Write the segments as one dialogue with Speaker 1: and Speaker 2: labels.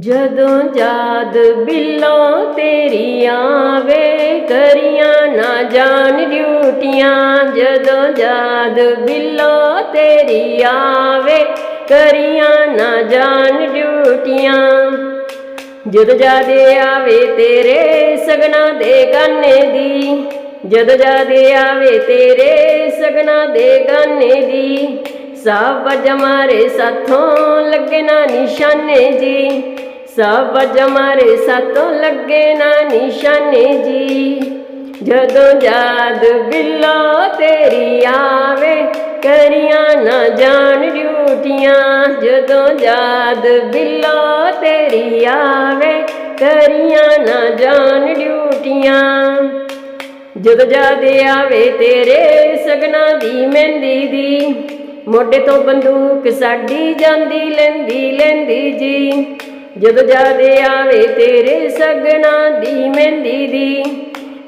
Speaker 1: ਜਦੋਂ ਯਾਦ ਬਿੱਲੋ ਤੇਰੀ ਆਵੇ, ਕਰੀਆਂ ਨਾ ਜਾਣ ਡਿਊਟੀਆਂ। ਜਦੋਂ ਯਾਦ ਬਿੱਲੋ ਤੇਰੀ ਆਵੇ, ਕਰੀਆਂ ਨਾ ਜਾਣ ਡਿਊਟੀਆਂ। ਜਦ ਜਾਦੇ ਆਵੇ ਤੇਰੇ ਸਗਨਾ ਦੇ ਗਾਨੇ ਦੀ, ਜਦ ਜਾਦੇ ਆਵੇ ਤੇਰੇ ਸਗਨਾ ਦੇ ਗਾਨੇ ਦੀ ਸਭ ਜਮਾਰੇ ਸਾਥੋਂ ਲੱਗੇ ਨਾ ਨਿਸ਼ਾਨੇ ਜੀ। ਸਭ ਜਮਾਰੇ ਸਤੋਂ ਲੱਗੇ ਨਾ ਨਿਸ਼ਾਨੇ ਜੀ। ਜਦੋਂ ਯਾਦ ਬਿੱਲੋ ਤੇਰੀ ਆਵੇ, ਕਰੀਆਂ ਨਾ ਜਾਣ ਡਿਊਟੀਆਂ। ਜਦੋਂ ਯਾਦ ਬਿੱਲੋ ਤੇਰੀ ਆਵੇ, ਕਰੀਆਂ ਨਾ ਜਾਣ ਡਿਊਟੀਆਂ। ਜਦੋਂ ਜਾਦੇ ਆਵੇ ਤੇਰੇ ਸਗਨਾ ਦੀ ਮਹਿੰਦੀ ਦੀ, ਮੋਢੇ ਤੋਂ ਬੰਦੂਕ ਸਾਡੀ ਜਾਂਦੀ, ਲੈਂਦੀ ਲੈਂਦੀ ਜੀ। ਜਦੋਂ ਜਾਦੇ ਆਵੇ ਤੇਰੇ ਸਗਨਾ ਦੀ ਮਹਿੰਦੀ ਦੀ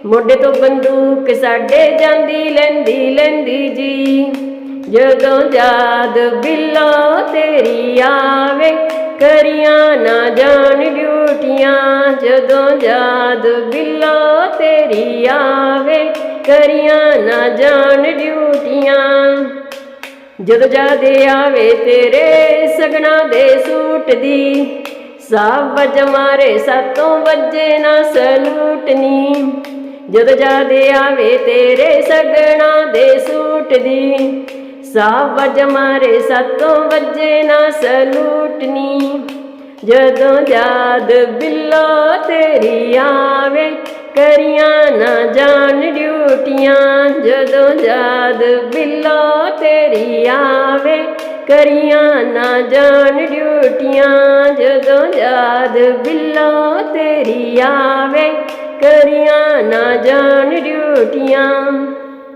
Speaker 1: ਮੁੰਡੇ ਤੋਂ ਬੰਦੂਕ ਸਾਡੇ ਜਾਂਦੀ ਲੈਂਦੀ ਲੈਂਦੀ ਜੀ। ਜਦੋਂ ਯਾਦ ਬਿੱਲੋ ਤੇਰੀ ਆਵੇ, ਕਰੀਆਂ ਨਾ ਜਾਣ ਡਿਊਟੀਆਂ। ਜਦੋਂ ਯਾਦ ਬਿੱਲੋ ਤੇਰੀ ਆਵੇ, ਕਰੀਆਂ ਨਾ ਜਾਣ ਡਿਊਟੀਆਂ। ਜਦ ਜਾਦੇ ਆਵੇ ਤੇਰੇ ਸਗਣਾ ਦੇ ਸੂਟ ਦੀ ਸਭ ਜਮਾਰੇ ਸਾਤੋਂ ਵੱਜੇ ਨਾ ਸਲੂਟਨੀ। ਜਦ ਜਾਦੇ ਆਵੇ ਤੇਰੇ ਸਗਣਾ ਦੇ ਸੂਟ ਦੀ ਸਭ ਜਮਾਰੇ ਸਾਤੋਂ ਵੱਜੇ ਨਾ ਸਲੂਟਨੀ। ਜਦੋਂ ਯਾਦ ਬਿੱਲੋ ਤੇਰੀ ਆਵੇ, ਕਰੀਆਂ ਨਾ ਜਾਣ ਡਿਊਟੀਆਂ। ਜਦੋਂ ਯਾਦ ਬਿੱਲੋ ਤੇਰੀ ਆਵੇ ਕਰੀਆਂ ਨਾ ਜਾਣ ਡਿਊਟੀਆਂ ਜਦੋਂ ਯਾਦ ਬਿੱਲੋ ਤੇਰੀ ਆਵੇ। ਕਰੀਆਂ ਨਾ ਜਾਣ ਡਿਊਟੀਆਂ।